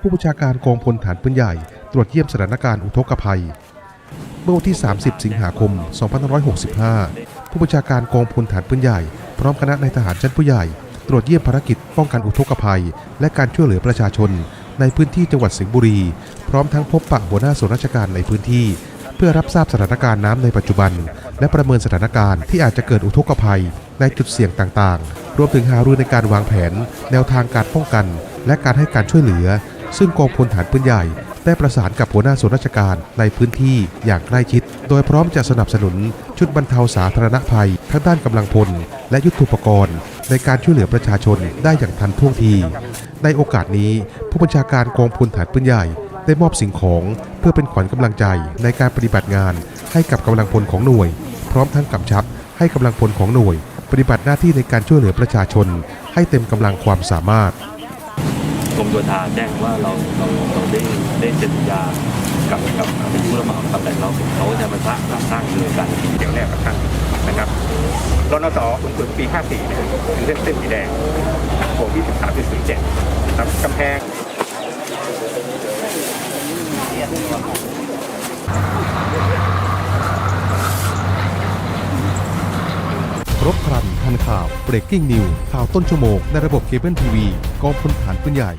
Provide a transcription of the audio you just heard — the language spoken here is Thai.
ผู้บัญชาการกองพลฐานปืนใหญ่ ตรวจเยี่ยมสถานการณ์อุทกภัย เมื่อวันที่ 30 สิงหาคม 2565 ผู้บัญชาการกองพลฐานปืนใหญ่ พร้อมคณะนายทหารชั้นผู้ใหญ่ ตรวจเยี่ยมภารกิจป้องกันอุทกภัย และการช่วยเหลือประชาชน ในพื้นที่จังหวัดสิงห์บุรี พร้อมทั้งพบปะหัวหน้าส่วนราชการในพื้นที่ เพื่อรับทราบสถานการณ์น้ำในปัจจุบัน และประเมินสถานการณ์ที่อาจจะเกิดอุทกภัย ในจุดเสี่ยงต่างๆ รวมถึงหารือในการวางแผน แนวทางการป้องกัน และการให้การช่วยเหลือ ซึ่งกองพลฐานปืนใหญ่ ได้ประสานกับหัวหน้าส่วนราชการในพื้นที่อย่างใกล้ชิด โดยพร้อมจะสนับสนุนชุดบรรเทาสาธารณภัย ทั้งด้านกำลังพล และยุทโธปกรณ์ ในการช่วยเหลือประชาชนได้อย่างทันท่วงที ในโอกาสนี้ผู้บัญชาการกองพลฐานปืนใหญ่ได้มอบสิ่งของเพื่อเป็นขวัญกำลังใจในการปฏิบัติงาน ให้กับกำลังพลของหน่วย พร้อมทั้งกำชับ ให้กำลังพลของหน่วย ปฏิบัติหน้าที่ในการช่วยเหลือประชาชน ให้เต็มกำลังความสามารถ รมโยธาแจ้งว่าเราเราเราได้ได้เซ็นสัญญากับกับผู้รับเหมาตำแหน่งเราเขาจะมาสร้างสร้างเรือกันเดี๋ยวแรกกับท่านนะครับรนสสูงสุนปี 54เนี่ยเส้นเส้นสีแดงโถที่13.07นะครับกำแพง ครบครัน ทันข่าว breaking news ข่าวต้นชั่วโมงในระบบเคเบิลทีวีกองพลฐานปืนใหญ่